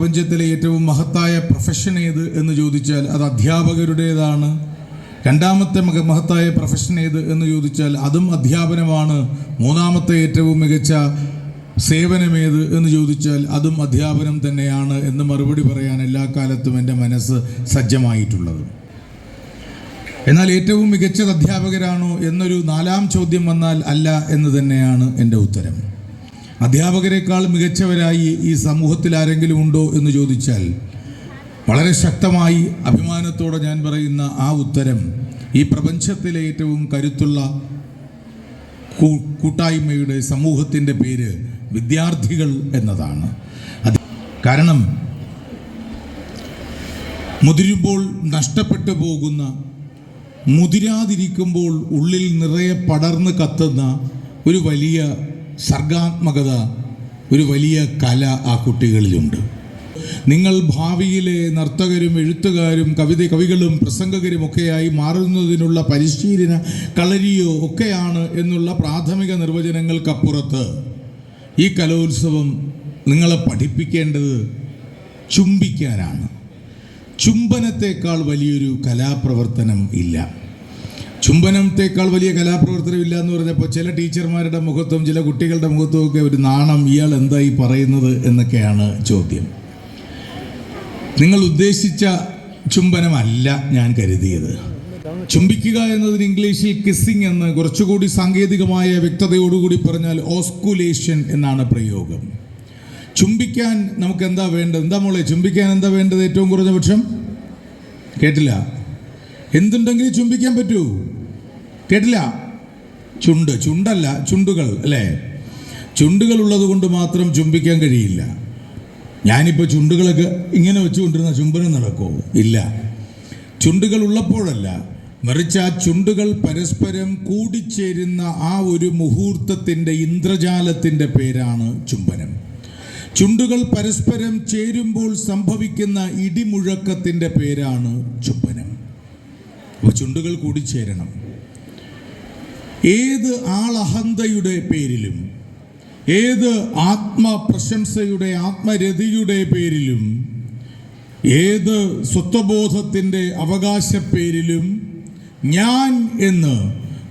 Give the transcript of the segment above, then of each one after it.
പ്രപഞ്ചത്തിലെ ഏറ്റവും മഹത്തായ പ്രൊഫഷൻ ഏത് എന്ന് ചോദിച്ചാൽ അത് അധ്യാപകരുടേതാണ്. രണ്ടാമത്തെ മഹത്തായ പ്രൊഫഷൻ ഏത് എന്ന് ചോദിച്ചാൽ അതും അധ്യാപനമാണ്. മൂന്നാമത്തെ ഏറ്റവും മികച്ച സേവനമേത് എന്ന് ചോദിച്ചാൽ അതും അധ്യാപനം തന്നെയാണ് എന്ന് മറുപടി പറയാൻ എല്ലാ കാലത്തും എന്റെ മനസ്സ് സജ്ജമായിട്ടുള്ളത്. എന്നാൽ ഏറ്റവും മികച്ചത് അധ്യാപകരാണോ എന്നൊരു നാലാം ചോദ്യം വന്നാൽ അല്ല എന്ന് തന്നെയാണ് എന്റെ ഉത്തരം. അധ്യാപകരെക്കാൾ മികച്ചവരായി ഈ സമൂഹത്തിൽ ആരെങ്കിലും ഉണ്ടോ എന്ന് ചോദിച്ചാൽ വളരെ ശക്തമായി അഭിമാനത്തോടെ ഞാൻ പറയുന്ന ആ ഉത്തരം ഈ പ്രപഞ്ചത്തിലെ ഏറ്റവും കരുത്തുള്ള കൂട്ടായ്മയുടെ സമൂഹത്തിന്റെ പേര് വിദ്യാർത്ഥികൾ എന്നതാണ്. കാരണം മുതിരുമ്പോൾ നഷ്ടപ്പെട്ടു പോകുന്ന മുതിരാതിരിക്കുമ്പോൾ ഉള്ളിൽ നിറയെ പടർന്ന് കത്തുന്ന ഒരു വലിയ സർഗാത്മകത ഒരു വലിയ കല ആ കുട്ടികളിലുണ്ട്. നിങ്ങൾ ഭാവിയിലെ നർത്തകരും എഴുത്തുകാരും കവിത കവികളും പ്രസംഗകരും ഒക്കെയായി മാറുന്നതിനുള്ള പരിശീലന കളരിയോ ഒക്കെയാണ് എന്നുള്ള പ്രാഥമിക നിർവചനങ്ങൾക്കപ്പുറത്ത് ഈ കലോത്സവം നിങ്ങളെ പഠിപ്പിക്കേണ്ടത് ചുംബിക്കാനാണ്. ചുംബനത്തേക്കാൾ വലിയൊരു കലാപ്രവർത്തനം ഇല്ല. ചുംബനത്തേക്കാൾ വലിയ കലാപ്രവർത്തനം ഇല്ല എന്ന് പറഞ്ഞപ്പോൾ ചില ടീച്ചർമാരുടെ മുഖത്തും ചില കുട്ടികളുടെ മുഖത്തും ഒക്കെ ഒരു നാണം. ഇയാൾ എന്തായി പറയുന്നത് എന്നൊക്കെയാണ് ചോദ്യം. നിങ്ങൾ ഉദ്ദേശിച്ച ചുംബനമല്ല ഞാൻ കരുതിയത്. ചുംബിക്കുക എന്നതിന് ഇംഗ്ലീഷിൽ കിസ്സിംഗ് എന്ന് കുറച്ചുകൂടി സാങ്കേതികമായ വ്യക്തതയോടുകൂടി പറഞ്ഞാൽ ഓസ്കുലേഷൻ എന്നാണ് പ്രയോഗം. ചുംബിക്കാൻ നമുക്ക് എന്താ വേണ്ടത്? എന്താ മോളെ ചുംബിക്കാൻ എന്താ വേണ്ടത് ഏറ്റവും കുറഞ്ഞ പക്ഷം? കേട്ടില്ല? എന്തുണ്ടെങ്കിലും ചുംബിക്കാൻ പറ്റൂ. കേട്ടില്ല? ചുണ്ട് ചുണ്ടല്ല ചുണ്ടുകൾ അല്ലേ? ചുണ്ടുകൾ ഉള്ളത് കൊണ്ട് മാത്രം ചുംബിക്കാൻ കഴിയില്ല. ഞാനിപ്പോൾ ചുണ്ടുകളൊക്കെ ഇങ്ങനെ വെച്ചുകൊണ്ടിരുന്ന ചുംബനം നടക്കുമോ ഇല്ല. ചുണ്ടുകൾ ഉള്ളപ്പോഴല്ല മറിച്ച് ആ ചുണ്ടുകൾ പരസ്പരം കൂടിച്ചേരുന്ന ആ ഒരു മുഹൂർത്തത്തിന്റെ ഇന്ദ്രജാലത്തിന്റെ പേരാണ് ചുംബനം. ചുണ്ടുകൾ പരസ്പരം ചേരുമ്പോൾ സംഭവിക്കുന്ന ഇടിമുഴക്കത്തിന്റെ പേരാണ് ചുംബനം. അപ്പോൾ ചുണ്ടുകൾ കൂടിച്ചേരണം ഏത് ആളഹന്തയുടെ പേരിലും ഏത് ആത്മപ്രശംസയുടെ ആത്മരതിയുടെ പേരിലും ഏത് സ്വത്വബോധത്തിന്റെ അവകാശപ്പേരിലും ഞാൻ എന്ന്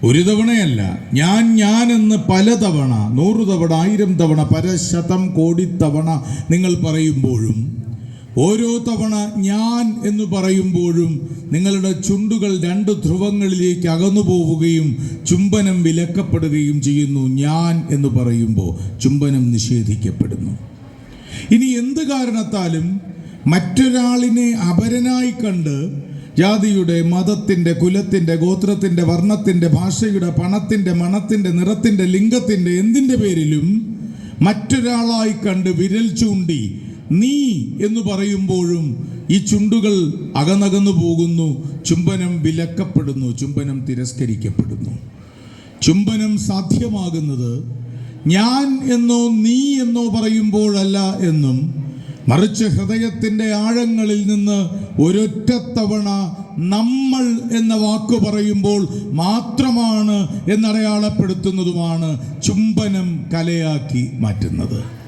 ഒരു തവണയല്ല ഞാൻ ഞാൻ എന്ന് പലതവണ നൂറ് തവണ ആയിരം തവണ പരശതം കോടി തവണ നിങ്ങൾ പറയുമ്പോഴും ഓരോ തവണ ഞാൻ എന്ന് പറയുമ്പോഴും നിങ്ങളുടെ ചുണ്ടുകൾ രണ്ട് ധ്രുവങ്ങളിലേക്ക് അകന്നു പോവുകയും ചുംബനം വിലക്കപ്പെടുകയും ചെയ്യുന്നു ഞാൻ എന്ന് പറയുമ്പോൾ ചുംബനം നിഷേധിക്കപ്പെടുന്നു. ഇനി എന്ത് കാരണത്താലും മറ്റൊരാളിനെ അപരനായി കണ്ട് ജാതിയുടെ മതത്തിന്റെ കുലത്തിന്റെ ഗോത്രത്തിന്റെ വർണത്തിന്റെ ഭാഷയുടെ പണത്തിന്റെ മണത്തിന്റെ നിറത്തിന്റെ ലിംഗത്തിന്റെ എന്തിന്റെ പേരിലും മറ്റൊരാളായി കണ്ട് വിരൽ ചൂണ്ടി നീ എന്ന് പറയുമ്പോഴും ഈ ചുണ്ടുകൾ അകന്നകന്നു പോകുന്നു. ചുംബനം വിലക്കപ്പെടുന്നു. ചുംബനം തിരസ്കരിക്കപ്പെടുന്നു. ചുംബനം സാധ്യമാകുന്നത് ഞാൻ എന്നോ നീ എന്നോ പറയുമ്പോഴല്ല എന്നും മറിച്ച് ഹൃദയത്തിന്റെ ആഴങ്ങളിൽ നിന്ന് ഒരൊറ്റ തവണ നമ്മൾ എന്ന വാക്ക് പറയുമ്പോൾ മാത്രമാണ് എന്നടയാളപ്പെടുത്തുന്നതുമാണ് ചുംബനം കലയാക്കി മാറ്റുന്നത്.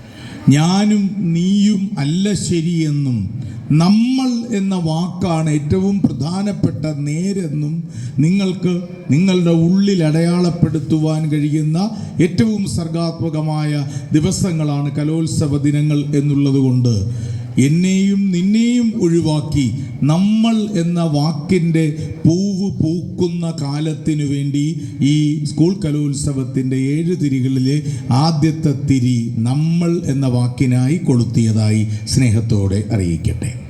ഞാനും നീയും അല്ല ശരിയെന്നും നമ്മൾ എന്ന വാക്കാണ് ഏറ്റവും പ്രധാനപ്പെട്ട നേരെന്നും നിങ്ങൾക്ക് നിങ്ങളുടെ ഉള്ളിൽ അടയാളപ്പെടുത്തുവാൻ കഴിയുന്ന ഏറ്റവും സർഗാത്മകമായ ദിവസങ്ങളാണ് കലോത്സവ ദിനങ്ങൾ എന്നുള്ളത് കൊണ്ട്. എന്നെയും നിന്നെയും ഒഴിവാക്കി നമ്മൾ എന്ന വാക്കിന്റെ പൂവ് പൂക്കുന്ന കാലത്തിനു വേണ്ടി ഈ സ്കൂൾ കലോത്സവത്തിന്റെ ഏഴ് തിരികളിലെ ആദ്യത്തെ തിരി നമ്മൾ എന്ന വാക്കിനായി കൊളുത്തിയതായി സ്നേഹത്തോടെ അറിയിക്കട്ടെ.